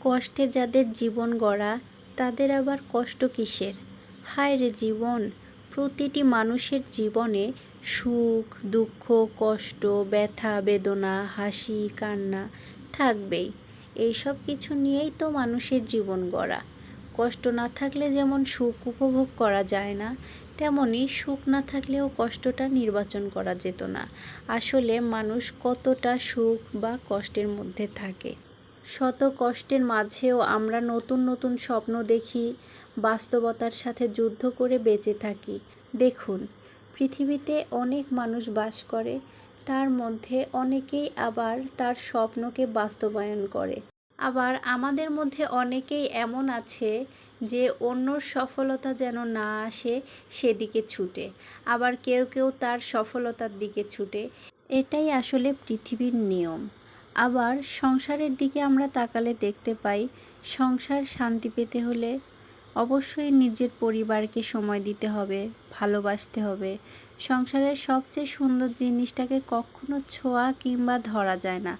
কষ্টে যাদের জীবন গড়া, তাদের আবার কষ্ট কিসের? হায় রে জীবন, প্রতিটি মানুষের জীবনে সুখ, দুঃখ, কষ্ট, ব্যথা, বেদনা, হাসি, কান্না থাকবেই। এইসব কিছু নিয়েই তো মানুষের জীবন গড়া। কষ্ট না থাকলে যেমন সুখ উপভোগ করা যায় না তেমনই সুখ না থাকলেও কষ্টটা নির্বাচন করা যেত না। আসলে মানুষ কতটা সুখ বা কষ্টের মধ্যে থাকে। শত কষ্টের মাঝেও আমরা নতুন নতুন স্বপ্ন দেখি, বাস্তবতার সাথে যুদ্ধ করে বেঁচে থাকি। দেখুন, পৃথিবীতে অনেক মানুষ বাস করে, তার মধ্যে অনেকেই আবার তার স্বপ্নকে বাস্তবায়ন করে। আবার আমাদের মধ্যে অনেকেই এমন আছে যে অন্যর সফলতা যেন না আসে, সেদিকে ছুটে। আবার কেউ কেউ তার সফলতার দিকে ছুটে। এটাই আসলে পৃথিবীর নিয়ম। আবার সংসারের দিকে আমরা তাকালে দেখতে পাই, সংসার শান্তি পেতে হলে অবশ্যই নিজের পরিবারকে সময় দিতে হবে, ভালোবাসতে হবে। সংসারের সবচেয়ে সুন্দর জিনিসটাকে কখনো ছোঁয়া কিংবা ধরা যায় না,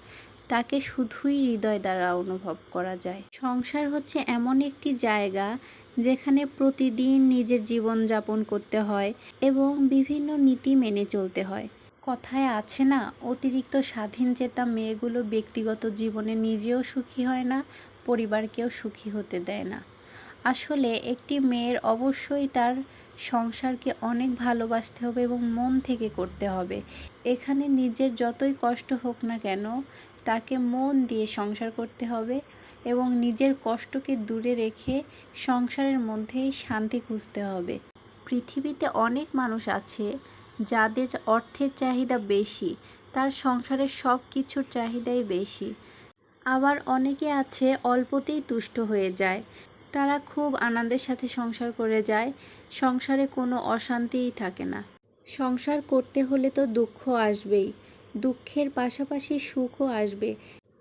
তাকে শুধুই হৃদয় দ্বারা অনুভব করা যায়। সংসার হচ্ছে এমন একটি জায়গা যেখানে প্রতিদিন নিজের জীবন যাপন করতে হয় এবং বিভিন্ন নীতি মেনে চলতে হয়। কথায় আছে না, অতিরিক্ত স্বাধীন চেতা মেয়েগুলো ব্যক্তিগত জীবনে নিজেও সুখী হয় না, পরিবারকেও সুখী হতে দেয় না। আসলে একটি মেয়ের অবশ্যই তার সংসারকে অনেক ভালোবাসতে হবে এবং মন থেকে করতে হবে। এখানে নিজের যতই কষ্ট হোক না কেন, তাকে মন দিয়ে সংসার করতে হবে এবং নিজের কষ্টকে দূরে রেখে সংসারের মধ্যেই শান্তি খুঁজতে হবে। পৃথিবীতে অনেক মানুষ আছে যাদের অর্থের চাহিদা বেশি, তার সংসারের সব কিছুর চাহিদাই বেশি। আবার অনেকে আছে, অল্পতেই তুষ্ট হয়ে যায়। তারা খুব আনন্দের সাথে সংসার করে যায়, সংসারে কোনো অশান্তিই থাকে না। সংসার করতে হলে তো দুঃখ আসবেই, দুঃখের পাশাপাশি সুখও আসবে।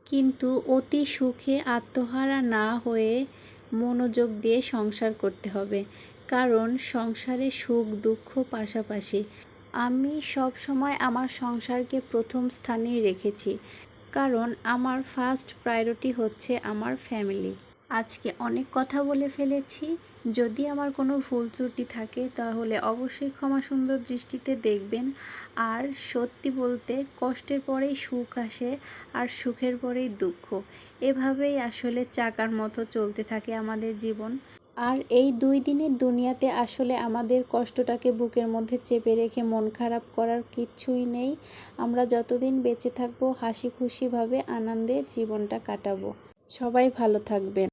কিন্তু অতি সুখে আত্মহারা না হয়ে মনোযোগ দিয়ে সংসার করতে হবে, কারণ সংসারে সুখ দুঃখ পাশাপাশি। আমি সব সময় আমার সংসারকে প্রথম স্থানেই রেখেছি, কারণ আমার ফার্স্ট প্রায়োরিটি হচ্ছে আমার ফ্যামিলি আজকে অনেক কথা বলে ফেলেছি, যদি আমার কোনো ভুল ত্রুটি থাকে তাহলে অবশ্যই ক্ষমা সুন্দর দৃষ্টিতে দেখবেন, আর সত্যি বলতে কষ্টের পরেই সুখ আসে আর সুখের পরেই দুঃখ। এভাবেই আসলে চাকার মতো চলতে থাকে আমাদের জীবন। আর এই দুই দিনের দুনিয়াতে আসলে আমাদের কষ্টটাকে বুকের মধ্যে চেপে রেখে মন খারাপ করার কিচ্ছুই নেই। আমরা যতদিন বেঁচে থাকব হাসি খুশিভাবে আনন্দে জীবনটা কাটাবো। সবাই ভালো থাকবেন।